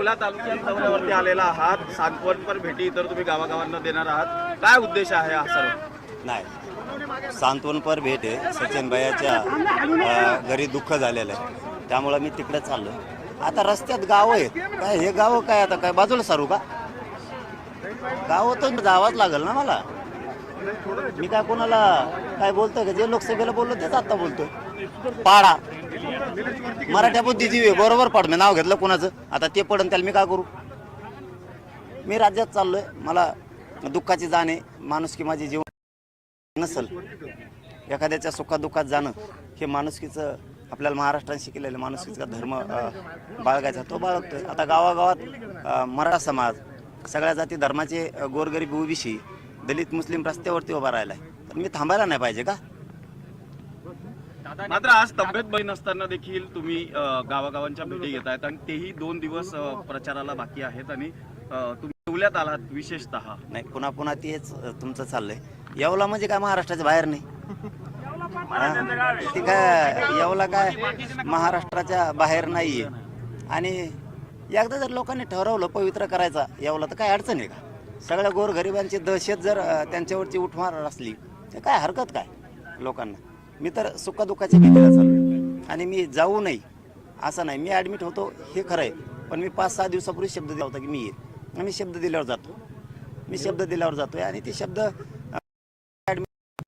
येवला तालुक्यात दौऱ्यावरती आलेला आहात. सांत्वनपर भेटी तर तुम्ही गावागावांना देणार आहात. काय उद्देश आहे हा सर्व? नाही. सांत्वनपर भेट आहे. सचिन भैयाच्या घरी दुःख झालेलं आहे. त्यामुळं मी तिकडे चाललो आता रस्त्यात गावं आहेत. काय हे गावं काय आता? काय बाजूला सारू का? गावं तर जावाच लागेल ना मला. मी काय कोणाला काय बोलतोय का? जे लोकसभेला बोललो तेच आता बोलतोय. पाडा. मराठ्या बुद्धिजीवी आहे, बरोबर पाड मी नाव घेतलं कोणाचं? आता ते पडन त्याला मी काय करू? मी राज्यात चाललोय. मला दुःखाची जाण आहे. माणूस की माझी जीवन नसल. एखाद्याच्या सुखात दुःखात जाणं हे माणुसकीचं आपल्याला महाराष्ट्राने शिकलेलं माणुसकीचा धर्म बाळगायचा तो बाळगतोय. आता गावागावात मराठा समाज सगळ्या जाती धर्माचे गोरगरीब ओबीसी दलित मुस्लिम रस्त्यावरती उभा राहिला आहे तर मी थांबायला नाही पाहिजे का? मात्र आज तब्येत बरी नसताना देखील तुम्ही गावागावांच्या भेटी घेत आहेत आणि तेही दोन दिवस प्रचाराला बाकी आहेत आणि तुम्ही येवल्यात आलात विशेषतः. नाही पुन्हा पुन्हा तेच तुमचं चाललंय. येवला म्हणजे काय महाराष्ट्राच्या बाहेर नाही? ते काय येवला काय महाराष्ट्राच्या बाहेर नाहीये. आणि एकदा जर लोकांनी ठरवलं पवित्र करायचा येवला तर काय अडचण आहे का? सगळ्या गोरगरिबांची दहशत जर त्यांच्यावरची उठमार असली तर काय हरकत काय लोकांना? मी तर सुखदुःखाच्या भीतीला चाललो आणि मी जाऊ नाही असं नाही. मी ॲडमिट होतो हे खरं आहे. पण मी पाच सहा दिवसापूर्वी शब्द दिला होता की मी येईल. आणि मी शब्द दिल्यावर जातो. मी शब्द दिल्यावर जातोय आणि ते शब्द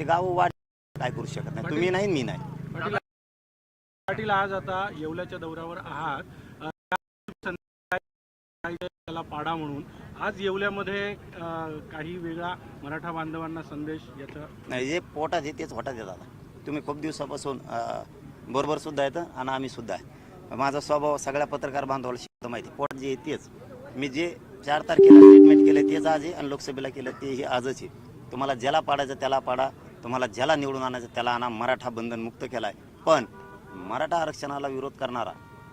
गाव वाढ काय करू शकत नाही. तुम्ही नाही मी नाही. पाटील आज आता येवल्याच्या दौऱ्यावर आहात. त्याला पाडा म्हणून. आज येवल्यामध्ये काही वेगळा मराठा बांधवांना संदेश याचा नाही जे पोटात आहे तेच पोटात येतात तुम्ही खूप दिवसापासून बरोबरसुद्धा बरोबर सुद्धा येतं आणि आम्ही सुद्धा आहे. माझा स्वभाव सगळ्या पत्रकार बांधवाला शिकतो माहिती पोट जे आहे तेच. मी जे चार तारखेला स्टेटमेंट केलं तेच आज आहे आणि लोकसभेला केलं तेही आजच आहे. तुम्हाला ज्याला पाडायचं त्याला पाडा. तुम्हाला ज्याला निवडून आणायचं त्याला आणा. मराठा बंधन मुक्त केला आहे पण मराठा आरक्षणाला विरोध करणारा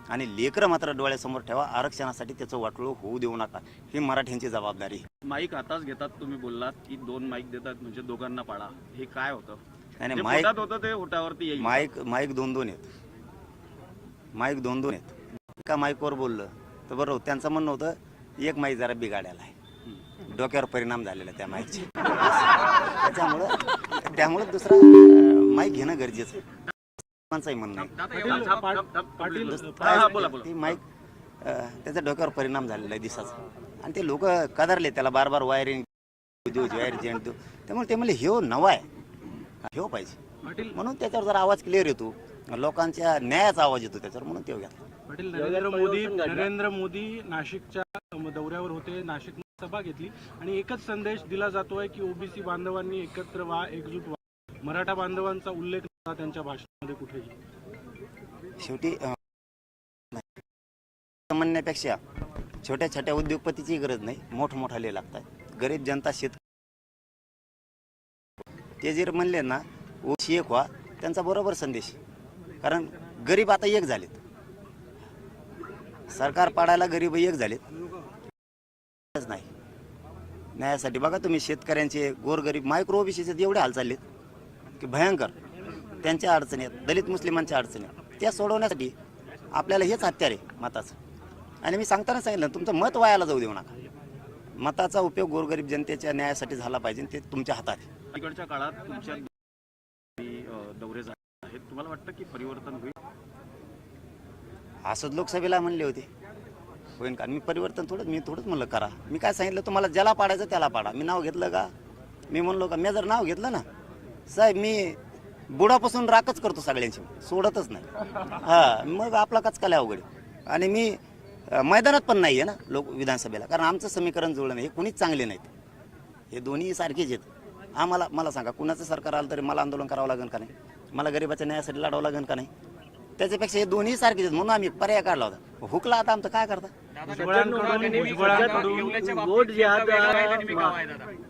आणि लेकरं मात्र डोळ्यासमोर ठेवा. आरक्षणासाठी त्याचं वाटोळं होऊ देऊ नका. ही मराठ्यांची जबाबदारी माईक आताच घेतात तुम्ही बोललात की दोन माईक देतात म्हणजे दोघांना पाडा. हे काय होतं? नाही नाही माईक होतं ते ओटावरती येईल. माईक माईक दोन दोन आहेत. माईक दोन दोन आहेत. का माईकवर बोललं तर बरोबर त्यांचं म्हणणं होतं एक माईक जरा बिघाडायला आहे. डोक्यावर परिणाम झालेला त्या माईकचे. त्याच्यामुळं त्यामुळं दुसरा माईक घेणं गरजेचं आहे. माणसाही म्हणणं हा, हा. ती माईक त्याच्या डोक्यावर परिणाम झालेला आहे दिसाचा. आणि ते लोक कदरले त्याला बार बार वायरिंग देऊ वायर जेंट. देऊ त्यामुळे ते म्हणले ह्यो नवा आहे. ह्यो पाहिजे. पाटील. म्हणून त्याच्यावर जरा आवाज क्लिअर येतो. लोकांच्या न्यायाचा आवाज येतो त्याच्यावर म्हणून ते घ्या पाटील नरेंद्र मोदी नरेंद्र मोदी नाशिकच्या दौऱ्यावर होते. नाशिक सभा घेतली. आणि एकच संदेश दिला जातोय की ओबीसी बांधवांनी एकत्र व्हा एकजूट व्हा. मराठा बांधवांचा उल्लेख नव्हता त्यांच्या भाषणामध्ये कुठेही. शेवटी म्हणण्यापेक्षा छोट्या छोट्या उद्योगपतीची गरज नाही. मोठमोठाले लागतात गरीब जनता शेत ते जर म्हणले ना ओशी एक व्हा त्यांचा बरोबर संदेश कारण गरीब आता एक झालेत. सरकार पाडायला गरीब एक झालेत. नाही. न्यायासाठी बघा तुम्ही शेतकऱ्यांचे गोरगरीब मायक्रो ओबीसीचे एवढे हाल चाललेत की भयंकर. त्यांच्या अडचणी आहेत दलित मुस्लिमांच्या अडचणी आहेत. त्या सोडवण्यासाठी आपल्याला हेच हत्यार आहे मताचं. आणि मी सांगताना सांगितलं तुमचं मत वायाला जाऊ देऊ नका. मताचा उपयोग गोरगरीब जनतेच्या न्यायासाठी झाला पाहिजे ते तुमच्या हातात आहे. अलीकडच्या काळात तुमच्या दौरे झाले आहेत. तुम्हाला वाटतं की परिवर्तन होईल? असंच लोकसभेला म्हणले होते. होईन का? मी परिवर्तन थोडं मी थोडंच म्हणलं करा. मी काय सांगितलं तुम्हाला ज्याला पाडायचं त्याला पाडा. मी नाव घेतलं का? मी म्हणलो का? मी जर नाव घेतलं ना साहेब मी बुडापासून राखच करतो सगळ्यांची सोडतच नाही. हां मग आपला कचकाला अवघड आणि मी मैदानात पण नाही आहे ना लोक विधानसभेला. कारण आमचं समीकरण जुळलं नाही. हे कुणीच चांगले नाहीत. हे दोन्ही सारखेच आहेत. आम्हाला मला सांगा कुणाचं सरकार आलं तरी मला आंदोलन करावं लागेल का नाही? मला गरिबाच्या न्यायासाठी लढावं लागेल का नाही? त्याच्यापेक्षा हे दोन्ही सारखेच आहेत म्हणून आम्ही पर्याय काढला होता. हुकला आता आमचं काय करता? वोट जिहाद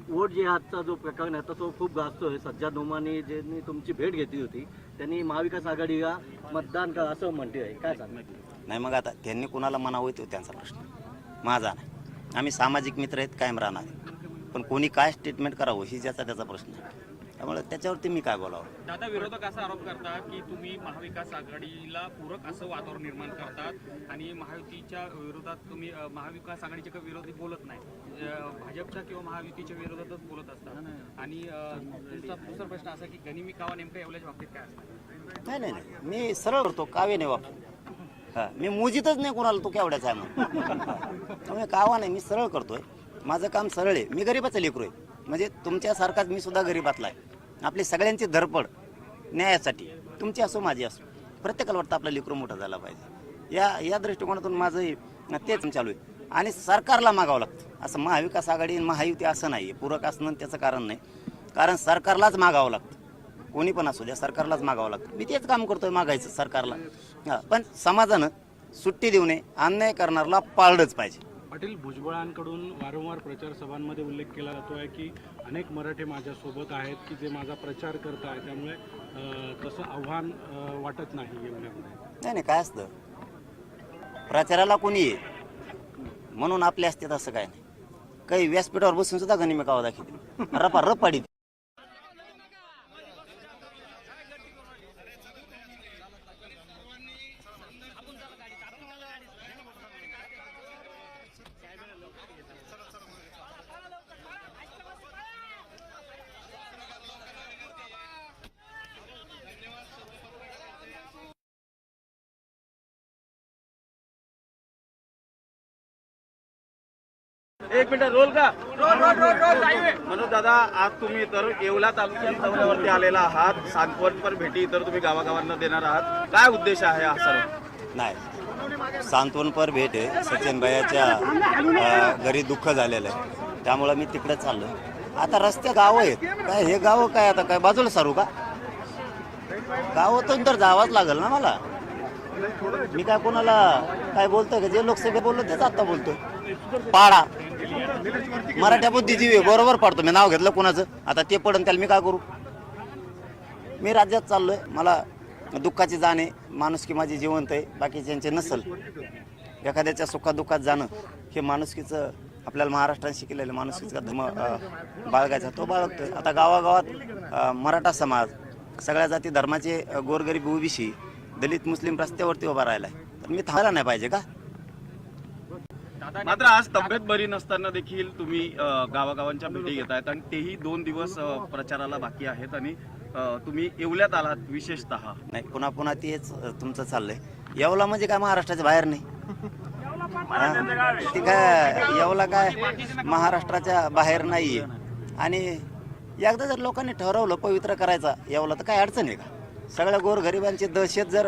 वोट जिहादचा जो प्रकरण आहे तो खूप गाजतोय सज्जा नोमानी ज्यांनी तुमची भेट घेतली होती त्यांनी महाविकास आघाडीला मतदान करा असं म्हणते आहे. काय सांगणार? नाही मग आता त्यांनी कुणाला म्हणावं तो त्यांचा प्रश्न. माझा नाही. आम्ही सामाजिक मित्र आहेत कायम राहणार आहे. पण कोणी काय स्टेटमेंट करावं ही ज्याचा त्याचा प्रश्न आहे. त्यामुळे त्याच्यावरती मी काय बोलावं? दादा विरोधक असा आरोप करतात की तुम्ही महाविकास आघाडीला पूरक असं वातावरण निर्माण करतात आणि महायुतीच्या विरोधात तुम्ही अ, महाविकास आघाडीच्या काही विरोधी बोलत नाही अ, भाजपच्या किंवा महायुतीच्या विरोधातच बोलत असतात. आणि अ, तुमचा दुसरा प्रश्न असा की गनिमी कावा नेमका एवढ्याच्या बाबतीत काय असणार नाही नाही नाही. मी सरळ करतो कावे नाही वापरत. हा मी मोजीतच नाही कोणाला तू केवढ्याचा आहे म्हणून. त्यामुळे कावा नाही मी सरळ करतोय. माझं काम सरळ आहे. मी गरीबाचं लेकरू आहे. म्हणजे तुमच्यासारखाच मी सुद्धा गरीबातला आहे. आपली सगळ्यांची धडपड न्यायासाठी. तुमची असो माझी असो. प्रत्येकाला वाटतं आपला लेकरू मोठा झाला पाहिजे. या या दृष्टिकोनातून माझं तेच चालू आहे. आणि सरकारला मागावं लागतं. असं महाविकास आघाडी महायुती असं नाही आहे पूरक असणं त्याचं कारण नाही. कारण सरकारलाच मागावं लागतं. कोणी पण असू द्या सरकारलाच मागावं लागतं. मी तेच काम करतोय मागायचं सरकारला. पण समाजानं सुट्टी देऊ नये. अन्याय करणारला पाळलंच पाहिजे. पाटील भुजबळांकडून वारंवार प्रचार सभांमध्ये उल्लेख केला जातो आहे की अनेक मराठे माझ्यासोबत आहेत की जे माझा प्रचार करत आहे त्यामुळे तसं आव्हान वाटत नाही एवढ्यामध्ये. नाही नाही काय असतं? प्रचाराला कोणी ये म्हणून आपले असते असं काय नाही. काही व्यासपीठावर बसून सुद्धा गनिमी कावा दाखवते रपा रप पाडी एक मिनिट रोल का? मनोज दादा आज तुम्ही तर येवला तालुक्यात दौऱ्यावरती आलेला आहात. सांत्वनपर भेटी तर तुम्ही गावागावांना देणार आहात. काय उद्देश आहे हा सर्व? नाही. सांत्वनपर भेट आहे. सचिन भैयाच्या घरी दुःख झालेलं आहे. त्यामुळं मी तिकडे चाललो. आता रस्ते गावं आहेत. काय हे गावं काय आता? काय बाजूला सारू का? गावातून तर जावंच लागेल ना मला. मी काय कोणाला काय बोलतोय का? जे लोकसभेत बोललो तेच आता बोलतोय. पाडा. मराठ्या बुद्धिजीवी आहे, बरोबर पाडतो. मी नाव घेतलं कोणाचं? आता ते पडन त्याला मी काय करू? मी राज्यात चाललोय. मला दुःखाची जाण आहे. माणुसकी माझी जिवंत आहे. बाकीच्यांचे नसल एखाद्याच्या सुखादुःखात जाणं हे माणुसकीचं आपल्याला महाराष्ट्रात शिकलेलं माणुसकीचा धर्म बाळगायचा. तो बाळगतोय. आता गावागावात मराठा समाज सगळ्या जाती धर्माचे गोरगरीब ओबीसी दलित मुस्लिम रस्त्यावरती उभा राहिला आहे तर मी थांबायला नाही पाहिजे का? मात्र आज तब्येत बरी नसताना देखील तुम्ही गावागावांच्या भेटी घेत आहेत आणि तेही दोन दिवस प्रचाराला बाकी आहेत आणि तुम्ही येवल्यात आलात विशेषतः. नाही पुन्हा पुन्हा तेच तुमचं चाललंय. येवला म्हणजे काय महाराष्ट्राच्या बाहेर नाही? ते काय येवला काय महाराष्ट्राच्या बाहेर नाहीये. आणि एकदा जर लोकांनी ठरवलं पवित्र करायचा येवला तर काय अडचण आहे का? सगळ्या गोरगरिबांची दहशत जर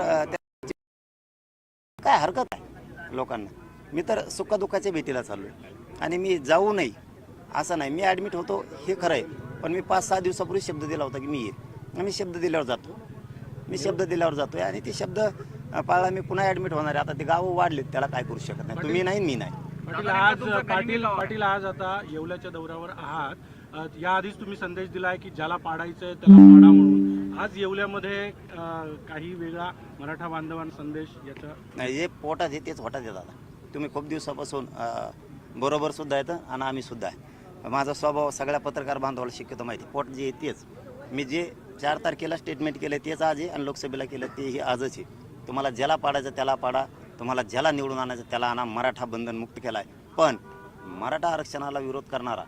काय हरकत आहे लोकांना? मी तर सुखदुःखाच्या भीतीला चाललोय. आणि मी जाऊ नाही असं नाही. मी ॲडमिट होतो हे खरं आहे. पण मी पाच सहा दिवसापूर्वी शब्द दिला होता की मी येईल. आणि मी शब्द दिल्यावर जातो. मी शब्द दिल्यावर जातोय आणि ते शब्द पाळला मी पुन्हा ॲडमिट होणार आहे. आता ते गावं वाढलेत त्याला काय करू शकत नाही. तुम्ही नाही मी नाही. पाटील आज पाटील पाटील आज आता येवल्याच्या दौऱ्यावर आहात. याआधीच तुम्ही संदेश दिलाय की ज्याला पाडायचंय त्याला पाडा म्हणून. आज येवल्यामध्ये काही वेगळा मराठा बांधवांना संदेश याचा नाही जे पोटात आहे तेच होटात येतात तुम्ही खूप दिवसापासून बरोबरसुद्धा बरोबर सुद्धा येतं आणि आम्ही सुद्धा आहे. माझा स्वभाव सगळ्या पत्रकार बांधवाला शक्यतो माहिती पोट जे आहे तेच. मी जे चार तारखेला स्टेटमेंट केलं तेच आज आहे आणि लोकसभेला केलं तेही आजच आहे. तुम्हाला ज्याला पाडायचं त्याला पाडा. तुम्हाला ज्याला निवडून आणायचं त्याला आणा. मराठा बंधन मुक्त केला आहे पण मराठा आरक्षणाला विरोध करणारा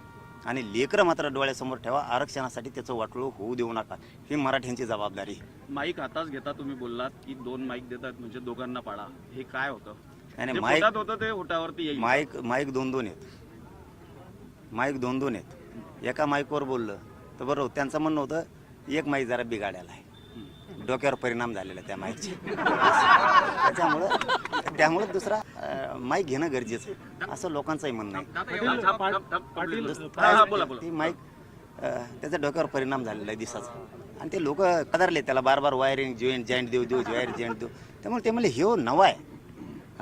आणि लेकरं मात्र डोळ्यासमोर ठेवा. आरक्षणासाठी त्याचं वाटोळं होऊ देऊ नका. ही मराठ्यांची जबाबदारी माईक आताच घेता तुम्ही बोललात की दोन माईक देतात म्हणजे दोघांना पाडा. हे काय होतं? आणि जे माईक पोटात होतं ते होटावरती येईल. माईक माईक दोन दोन आहेत माईक दोन दोन आहेत एका माईकवर बोललं तर बरोबर त्यांचं म्हणणं होतं एक माईक जरा बिघाडायला आहे. डोक्यावर परिणाम झालेला आहे त्या माईकचे. त्याच्यामुळं त्यामुळं दुसरा अं, माईक घेणं गरजेचं आहे. असं लोकांचंही म्हणणं आहे. हा, हा, बोला बोला. ती माईक अं, त्याच्या डोक्यावर परिणाम झालेला आहे दिसाचा. आणि ते लोक कदरले त्याला बार बार वायरिंग जॉईंट जॉईंट देऊ देऊ वायर जॉईंट देऊ. त्यामुळे ते म्हणले ह्यो नवा आहे.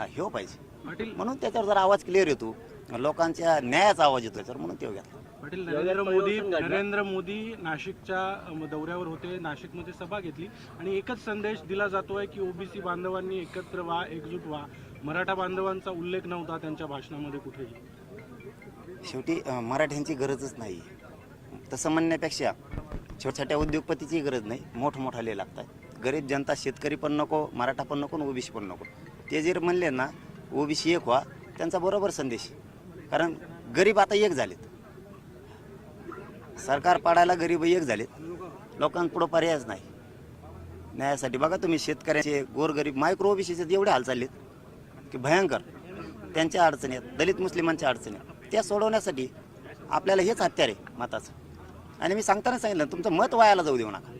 हा ह्यो पाहिजे. पाटील. म्हणून त्याच्यावर जर आवाज क्लिअर येतो. लोकांच्या न्यायाचा आवाज येतो तर म्हणून ते घेतला पाटील नरेंद्र मोदी नरेंद्र मोदी नाशिकच्या अम, दौऱ्यावर होते नाशिकमध्ये सभा घेतली. आणि एकच संदेश दिला जातोय की ओबीसी बांधवांनी एकत्र व्हा एकजूट व्हा. मराठा बांधवांचा उल्लेख नव्हता त्यांच्या भाषणामध्ये कुठेही. शेवटी अं, मराठ्यांची गरजच नाही. तसं म्हणण्यापेक्षा छोट्या छोट्या उद्योगपतीची गरज नाही. मोठमोठाले लागतात. गरीब जनता शेतकरी पण नको मराठा पण नको ओबीसी पण नको. ते जर म्हणले ना ओबीसी एक व्हा त्यांचा बरोबर संदेश. आहे. कारण गरीब आता एक झालेत. सरकार पाडायला गरीब एक झालेत. लोकांपुढं पर्यायच नाही. न्यायासाठी बघा तुम्ही शेतकऱ्याचे गोरगरीब मायक्रो ओबीसीचे एवढे हाल चाललेत की भयंकर. त्यांच्या अडचणी आहेत दलित मुस्लिमांच्या अडचणी आहेत. त्या सोडवण्यासाठी आपल्याला हेच हत्यार आहे मताचं. आणि मी सांगताना सांगितलं तुमचं मत वायाला जाऊ देऊ नका.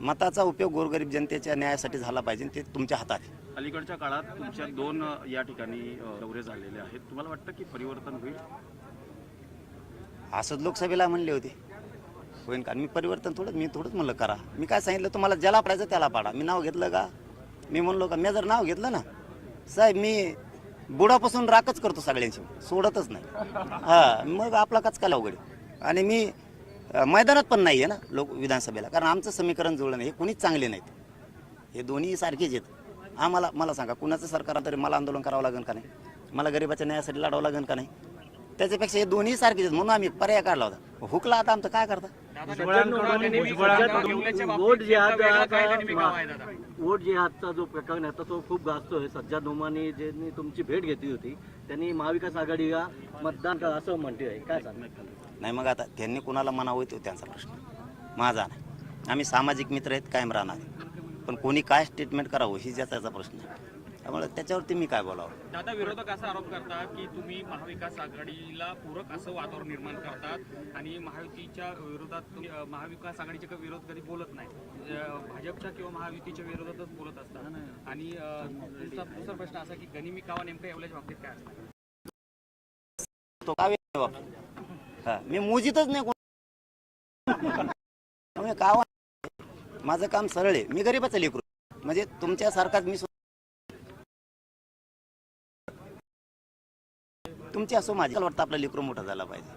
मताचा उपयोग गोरगरीब जनतेच्या न्यायासाठी झाला पाहिजे ते तुमच्या हातात आहे. अलीकडच्या काळात तुमच्या दोन या ठिकाणी दौरे झालेले आहेत. तुम्हाला वाटतं की परिवर्तन होईल? असंच लोकसभेला म्हणले होते. होईन का? मी परिवर्तन थोडं मी थोडंच म्हणलं करा. मी काय सांगितलं तुम्हाला ज्याला पाडायचं त्याला पाडा. मी नाव घेतलं का? मी म्हणलो का? मी जर नाव घेतलं ना साहेब मी बुडापासून राखच करतो सगळ्यांची सोडतच नाही. हा मग आपला कचकाला अवघड आहे. आणि मी मैदानात पण नाही आहे ना लोक विधानसभेला. कारण आमचं समीकरण जुळलं नाही. हे कुणीच चांगले नाहीत. हे दोन्ही सारखेच आहेत. आम्हाला मला सांगा कुणाचं सरकार तरी मला आंदोलन करावं लागेल का नाही? मला गरिबाच्या न्यायासाठी लढावं लागेल का नाही? त्याच्यापेक्षा हे दोन्ही सारखेच आहेत म्हणून आम्ही पर्याय काढला होता. हुकला आता आमचं काय करता? वोट जिहाद आहे वोट जिहादचा जो प्रकरण आहे तो खूप गाजतोय. सज्जा नोमानी ज्यांनी तुमची भेट घेतली होती त्यांनी महाविकास आघाडीला मतदान करा असं म्हणते काय सांगणार? नाही मग आता त्यांनी कुणाला म्हणावं तो त्यांचा प्रश्न. माझा नाही. आम्ही सामाजिक मित्र आहेत कायम राहणार. पण कोणी काय स्टेटमेंट करावं ही त्याचा प्रश्न आहे. त्यामुळे त्याच्यावरती मी काय बोलावं? दादा विरोधक असा आरोप करतात की तुम्ही महाविकास आघाडीला पूरक असं वातावरण निर्माण करतात आणि महायुतीच्या विरोधात तुम्ही अ, महाविकास आघाडीच्या काही विरोध कधी बोलत नाही. अ, भाजपच्या किंवा महायुतीच्या विरोधातच बोलत असतात. आणि अ, दुसरा दुसरा प्रश्न असा की गनिमी कावा नेमका एवढ्याच्या बाबतीत काय असणार तो का वापर हा. मी मोजीतच नाही कोण. त्यामुळे माझं काम सरळ आहे. मी गरीबाचं लेकरू म्हणजे तुमच्यासारखाच मी सु- तुमची असो माझी मला वाटतं आपलं लेकरू मोठा झाला पाहिजे.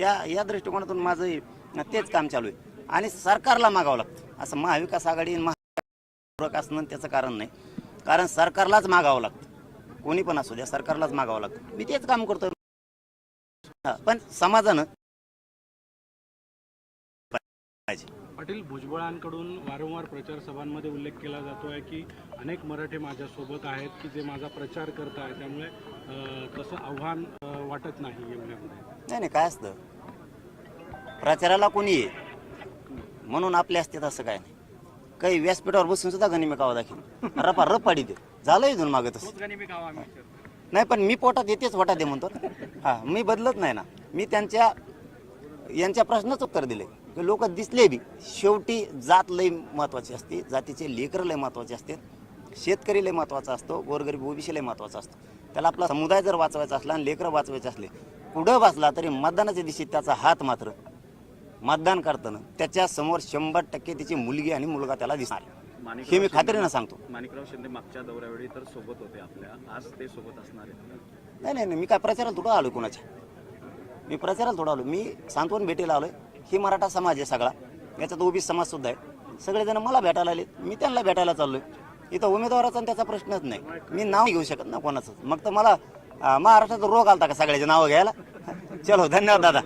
या या दृष्टिकोनातून माझं हे- तेच काम चालू आहे. आणि सरकारला मागावं लागतं. असं महाविकास आघाडी आणि महापूरक असणं त्याचं कारण नाही. कारण सरकारलाच मागावं लागतं. कोणी पण असू द्या सरकारलाच मागावं लागतं. मी तेच काम करतो. पण समाजानं पाहिजे. पाटील भुजबळांकडून वारंवार प्रचार सभांमध्ये उल्लेख केला जातो आहे की अनेक मराठे माझ्यासोबत आहेत की जे माझा प्रचार करत आहे त्यामुळे तसं आव्हान वाटत नाही एवढ्यामध्ये नाही नाही काय असतं? प्रचाराला कोणी ये म्हणून आपले असते असं काय नाही. काही व्यासपीठावर बसून सुद्धा गनिमी कावा दाखल रपा रप पाडी दे. झालं इथून मागत आम्ही विचारतो. नाही पण मी पोटात येतेच वटा दे म्हणतो हां हा मी बदलत नाही ना. मी त्यांच्या यांच्या प्रश्नच उत्तर दिले. लोक दिसले बी. शेवटी जात लय महत्वाची असते. जातीचे लेकर लय महत्त्वाचे असते. शेतकरी लय महत्त्वाचा असतो. गोरगरीब ओबीसी लय महत्त्वाचा असतो. त्याला आपला समुदाय जर वाचवायचा असला आणि लेकरं वाचवायचे असले पुढं वाचला तरी मतदानाच्या दिवशी त्याचा हात मात्र मतदान करताना त्याच्यासमोर शंभर टक्के त्याची मुलगी आणि मुलगा त्याला दिसणार. हे मी खात्रीनं सांगतो. माणिकराव शिंदे मागच्या दौऱ्यावेळी तर सोबत होते आपल्या. आज ते सोबत असणार आहेत. नाही नाही नाही मी काय प्रचाराला थोडं आलो कोणाच्या? मी प्रचाराला थोडं आलो मी सांत्वन भेटीला आलोय. ही मराठा समाज आहे सगळा. याच्यात ओबीसी समाज सुद्धा आहे. सगळेजण मला भेटायला आले मी त्यांना भेटायला चाललोय. इथं उमेदवाराचा आणि त्याचा प्रश्नच नाही. मी नाव घेऊ शकत ना कोणाचं मग तर मला महाराष्ट्राचा रोग आलता का सगळ्याचे नावं घ्यायला? चलो धन्यवाद दादा.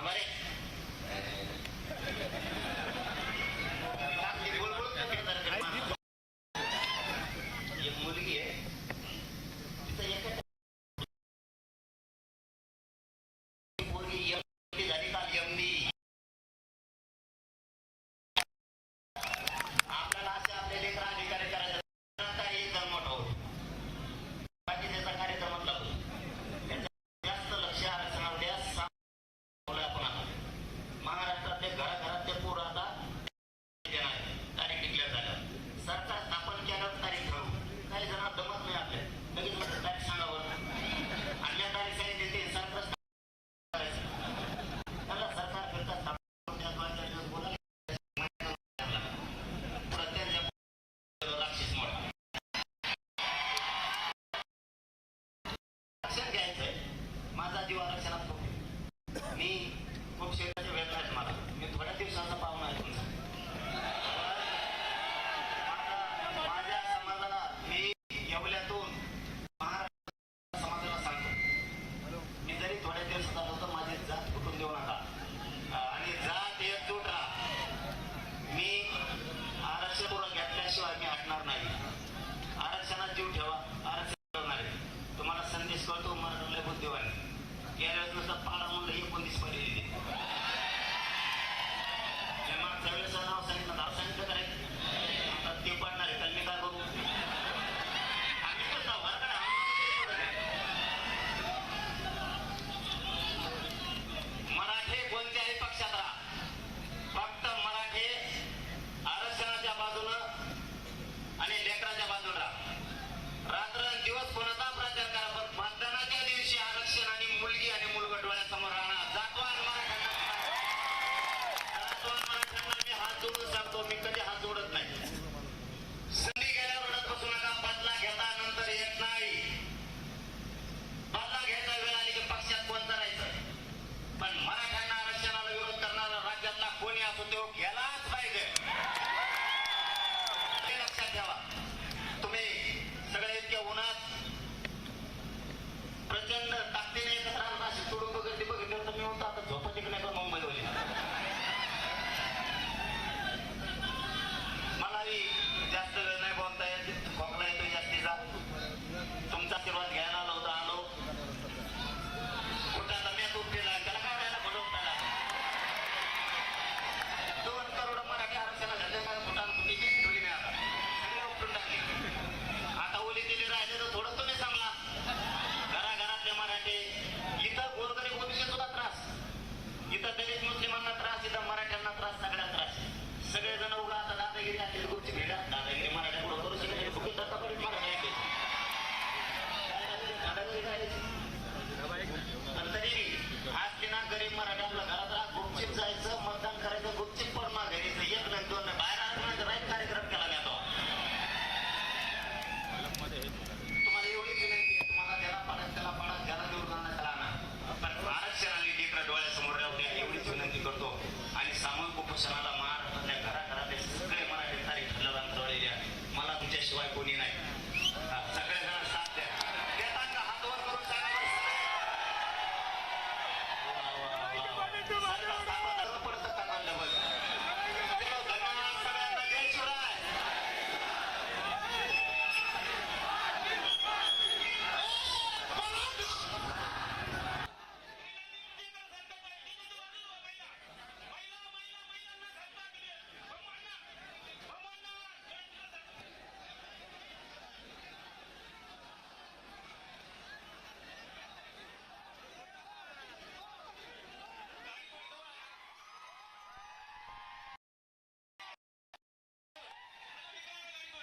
頑張れ。